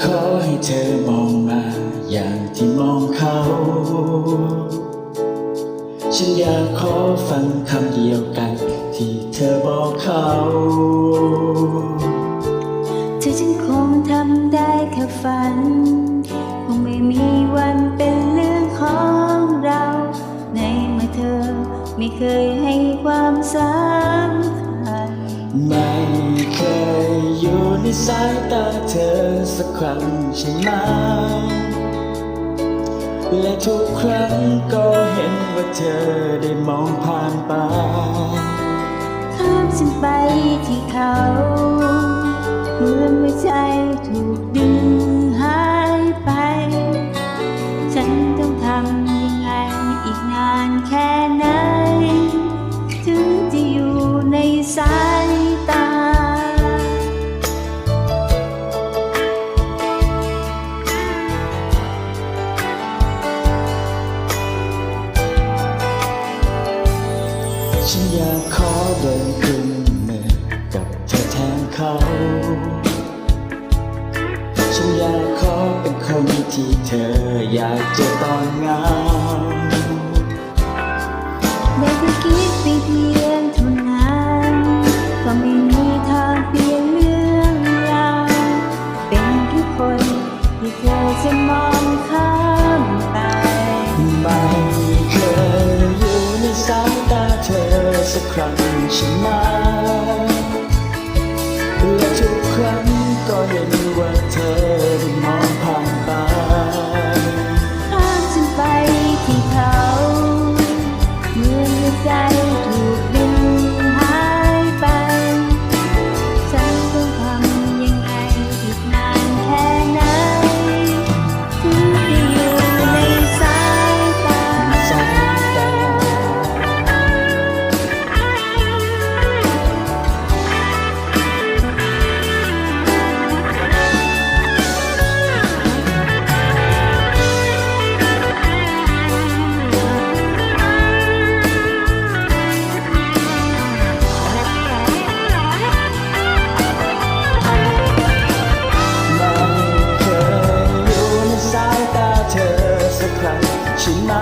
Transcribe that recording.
ขอให้เธอมองมาอย่างที่มองเขา ฉันอยากขอฟังคำเดียวกันที่เธอบอกเขา เธอฉันคงทำได้แค่ฝัน คงไม่มีวันเป็นเรื่องของเรา ในเมื่อเธอไม่เคยให้ความสำคัญไม่เคย อยู่ในสายตาเธอสักครั้งใช่ไหม และทุกครั้งก็เห็นว่าเธอได้มองผ่านไป ฉันอยากขอเดินขึ้นมือกับเธอแทนเขา ฉันอยากขอเป็นคนที่เธออยากเจอตอนเหงาได้แค่คิดไปเพียงเท่านั้นก็ไม่มีทางเปลี่ยนเรื่องราวเป็นทุกคนที่เธอจะมองข้าม สักครั้งใช่ไหม รั้ง